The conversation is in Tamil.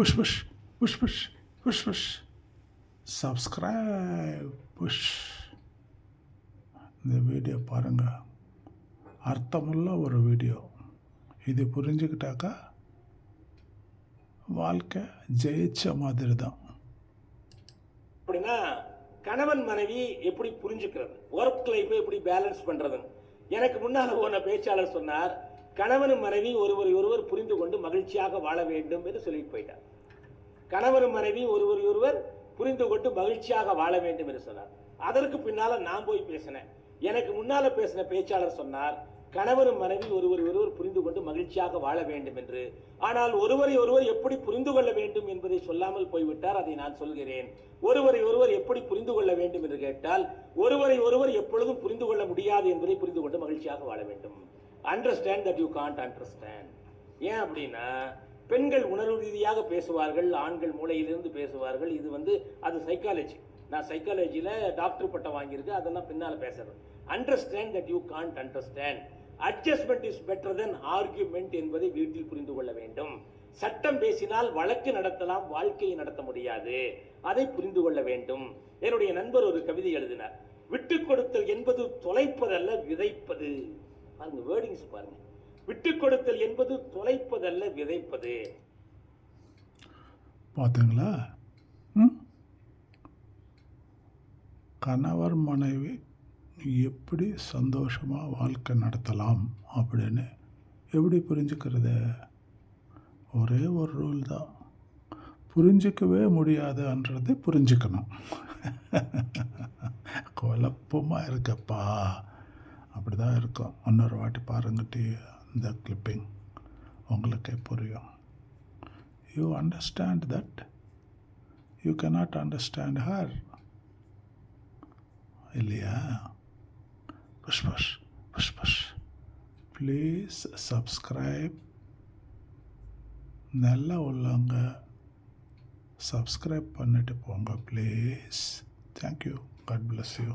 புஷ் புஷ் புஷ் புஷ் புஷ் புஷ் சப்ஸ்கிரைப் புஷ் இந்த வீடியோ பாருங்கள் அர்த்தமுள்ள ஒரு வீடியோ இது புரிஞ்சுக்கிட்டாக்கா வாழ்க்கை ஜெயிச்ச மாதிரி தான் அப்படின்னா கணவன் மனைவி எப்படி புரிஞ்சுக்கிறது? ஒர்க் லைஃப்பை எப்படி பேலன்ஸ் பண்ணுறது எனக்கு முன்னால் போன பேச்சாளர் சொன்னார் கணவனும் மனைவி ஒருவரை ஒருவர் புரிந்து கொண்டு மகிழ்ச்சியாக வாழ வேண்டும் என்று சொல்லிட்டு போயிட்டார். கணவனும் மனைவி ஒருவரை ஒருவர் புரிந்து கொண்டு மகிழ்ச்சியாக வாழ வேண்டும் என்று சொன்னார். அதற்கு பின்னால நான் போய் பேசினேன். எனக்கு முன்னால பேசின பேச்சாளர் சொன்னார் கணவரும் மனைவி ஒருவர் ஒருவர் புரிந்து கொண்டு மகிழ்ச்சியாக வாழ வேண்டும் என்று. ஆனால் ஒருவரை ஒருவர் எப்படி புரிந்து கொள்ள வேண்டும் என்பதை சொல்லாமல் போய்விட்டார் அதை நான் சொல்கிறேன். ஒருவரை ஒருவர் எப்படி புரிந்து கொள்ள வேண்டும் என்று கேட்டால் ஒருவரை ஒருவர் எப்பொழுதும் புரிந்து கொள்ள முடியாது என்பதை புரிந்து கொண்டு மகிழ்ச்சியாக வாழ வேண்டும். Understand that you can't understand ஏன் அப்படின்னா பெண்கள் உணர்வு ரீதியாக பேசுவார்கள் ஆண்கள் மூளையிலிருந்து பேசுவார்கள். இது வந்து அது சைக்காலஜி நான் சைக்காலஜியில் டாக்டர் பட்டம் வாங்கியிருக்கேன் அதெல்லாம் பின்னால் பேசுகிறேன் understand that you can't understand adjustment is better then argument என்பதை வீட்டில் புரிந்து கொள்ள வேண்டும். சட்டம் பேசினால் வழக்கு நடத்தலாம் வாழ்க்கையை நடத்த முடியாது. அதை புரிந்து கொள்ள வேண்டும். என்னுடைய நண்பர் ஒரு கவிதை எழுதினார். விட்டு கொடுத்தல் என்பது தொலைப்பதல்ல விதைப்பது. பாருங்க வேர்டிங்ஸ் பாருங்க. விட்டு கொடுத்தல் என்பது தொலைப்பதல்ல விதைப்பது. பார்த்தீங்களா ம்? கணவர் மனைவி எப்படி சந்தோஷமாக வாழ்க்கை நடத்தலாம் அப்படின்னு எப்படி புரிஞ்சுக்கிறது? ஒரே ஒரு ரூல் தான். புரிஞ்சிக்கவே முடியாதுன்றது புரிஞ்சுக்கணும். குழப்பமாக இருக்கப்பா. அப்படி தான் இருக்கும். இன்னொரு வாட்டி பாருங்கட்டி இந்த கிளிப்பிங் உங்களுக்கே புரியும். You understand that you cannot understand her இல்லையா? புஷ்பஷ் புஷ்பஷ் ப்ளீஸ் சப்ஸ்கிரைப் நல்லா உள்ளவங்க சப்ஸ்கிரைப் பண்ணிட்டு போங்க please thank you God bless you